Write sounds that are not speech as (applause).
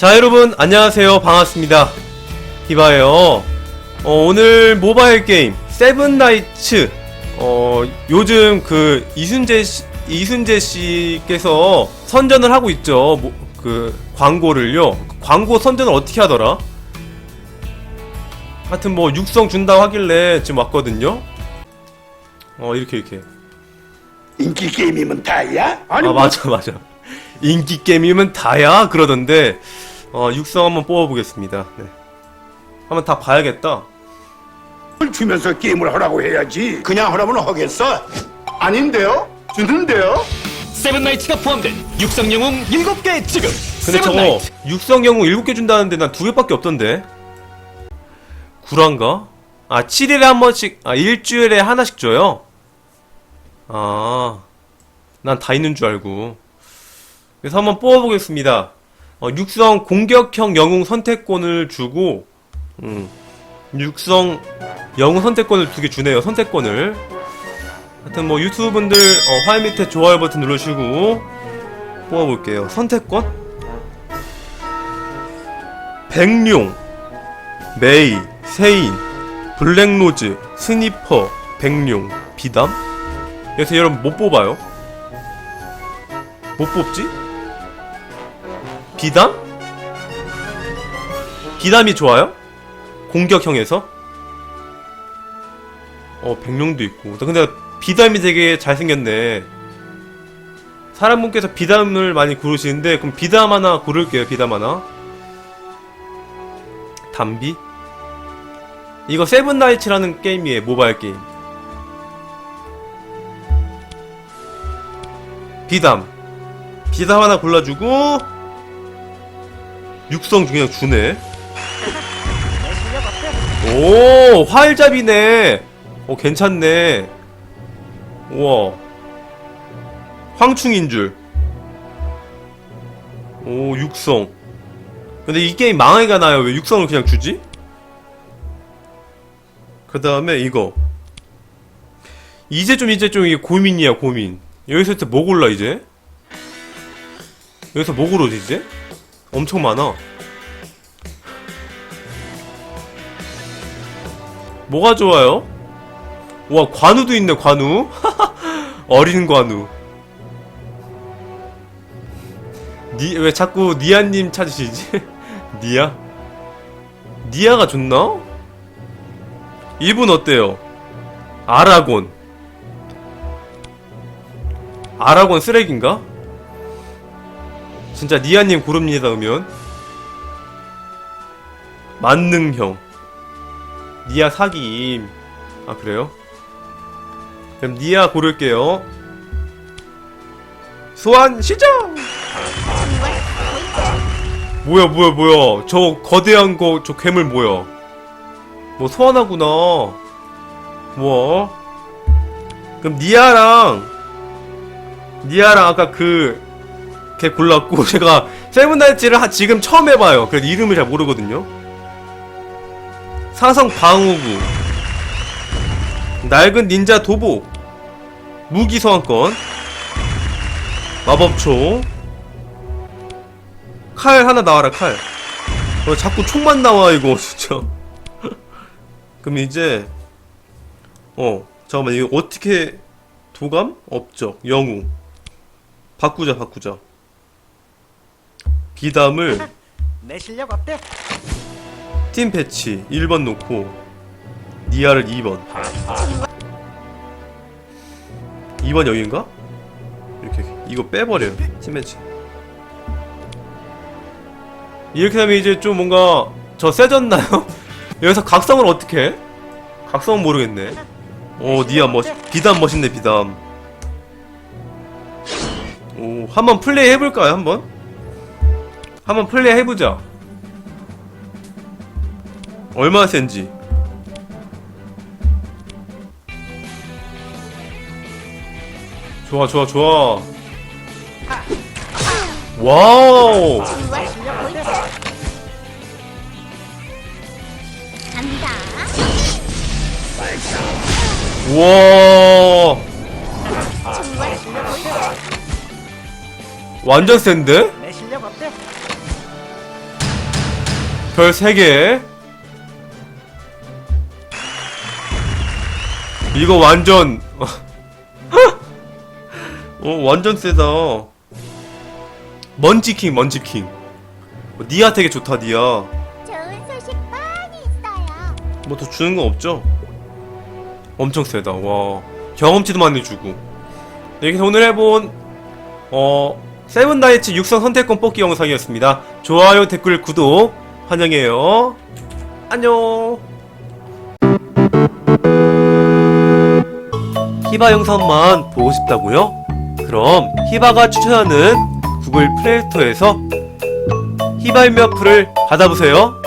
자 여러분 안녕하세요. 반갑습니다. 히바예요. 어, 오늘 모바일 게임 세븐나이츠. 어, 요즘 그 이순재 씨, 이순재 씨께서 선전을 하고 있죠. 뭐, 그 광고를요. 광고 선전을 어떻게 하더라? 하여튼 뭐 육성 준다고 하길래 지금 왔거든요. 어 이렇게 이렇게. 인기 게임이면 다야? 아니 아 뭐 맞아 맞아. 인기 게임이면 다야? 그러던데 어 육성 한번 뽑아보겠습니다 네. 한번 다 봐야겠다 뭘 주면서 게임을 하라고 해야지 그냥 하라면 하겠어? 아닌데요? 주는데요? 세븐나이츠가 포함된 육성 영웅 7개 지금 근데 저거 세븐나이츠 육성 영웅 7개 준다는데 난두 개밖에 없던데 구란가? 아 7일에 한 번씩 아 일주일에 하나씩 줘요? 아 난 다 있는 줄 알고 그래서 한번 뽑아보겠습니다 어, 육성 공격형 영웅 선택권을 주고 음, 육성 영웅 선택권을 두 개 주네요 선택권을 하여튼 뭐 유튜브 분들 어, 화면 밑에 좋아요 버튼 누르시고 뽑아볼게요 선택권 백룡, 메이, 세인, 블랙로즈, 스니퍼, 백룡, 비담? 그래서 여러분 못 뽑아요? 못 뽑지? 비담? 비담이 좋아요? 공격형에서? 어, 백룡도 있고. 근데 비담이 되게 잘생겼네. 사람분께서 비담을 많이 고르시는데, 그럼 비담 하나 고를게요, 비담 하나. 담비? 이거 세븐나이츠라는 게임이에요 모바일 게임 비담 비담 하나 골라주고 육성 중에 주네 오 활잡이네 오 괜찮네 우와 황충인 줄 오 육성 근데 이 게임 망하기가 나요. 왜 육성을 그냥 주지? 그 다음에 이거. 이제 좀 이제 좀 이게 고민이야 고민. 여기서 뭐 골라 이제? 여기서 뭐 고르지 이제? 엄청 많아. 뭐가 좋아요? 와 관우도 있네 관우. (laughs) 어린 관우. 니, 왜 자꾸 니아님 찾으시지? (laughs) 니아? 니아가 좋나? 이분 어때요? 아라곤. 아라곤 쓰레기인가? 진짜 니아님 고릅니다, 그러면. 만능형. 니아 사기임. 아, 그래요? 그럼 니아 고를게요. 소환 시작! 뭐야 뭐야 뭐야 저 거대한 거 저 괴물 뭐야 뭐 소환하구나 뭐 그럼 니아랑 니아랑 아까 그 걔 골랐고 (laughs) 제가 세븐나이츠를 하- 지금 처음 해봐요. 그래서 이름을 잘 모르거든요. 사성 방어구. 낡은 닌자 도보. 무기 소환권. 마법총 칼 하나 나와라 칼. 어, 자꾸 총만 나와 이거 (laughs) 진짜. 그럼 이제 어 잠깐만 이거 어떻게 도감? 업적 영웅. 바꾸자 바꾸자. 비담을 내 실력 어때? 팀 패치 1번 놓고 니아를 2번 2번 여긴가? 이렇게 이거 빼버려요 팀 패치 이렇게 되면 이제 좀 뭔가 저 세졌나요? (laughs) 여기서 각성을 어떻게 해? 각성은 모르겠네 오 니아 멋 비담 멋있네 비담 오 한번 플레이 해볼까요 한번? 한번 플레이 해보자 얼마나 센지 좋아 좋아 좋아 와우. 우와? 완전 센데? 별 3개. 이거 완전, (laughs) 어, 완전 세다. 먼지킹, 먼지킹. 어, 니아 되게 좋다, 니아. 좋은 소식 많이 있어요. 뭐 더 주는 건 없죠? 엄청 세다. 와. 경험치도 많이 주고. 네, 이렇게 오늘 해본, 어, 세븐다이츠 육성 선택권 뽑기 영상이었습니다. 좋아요, 댓글, 구독 환영해요. 안녕. 히바 영상만 보고 싶다고요? 그럼 히바가 추천하는 구글 플레이 스토어에서 히바 인명풀을 받아보세요.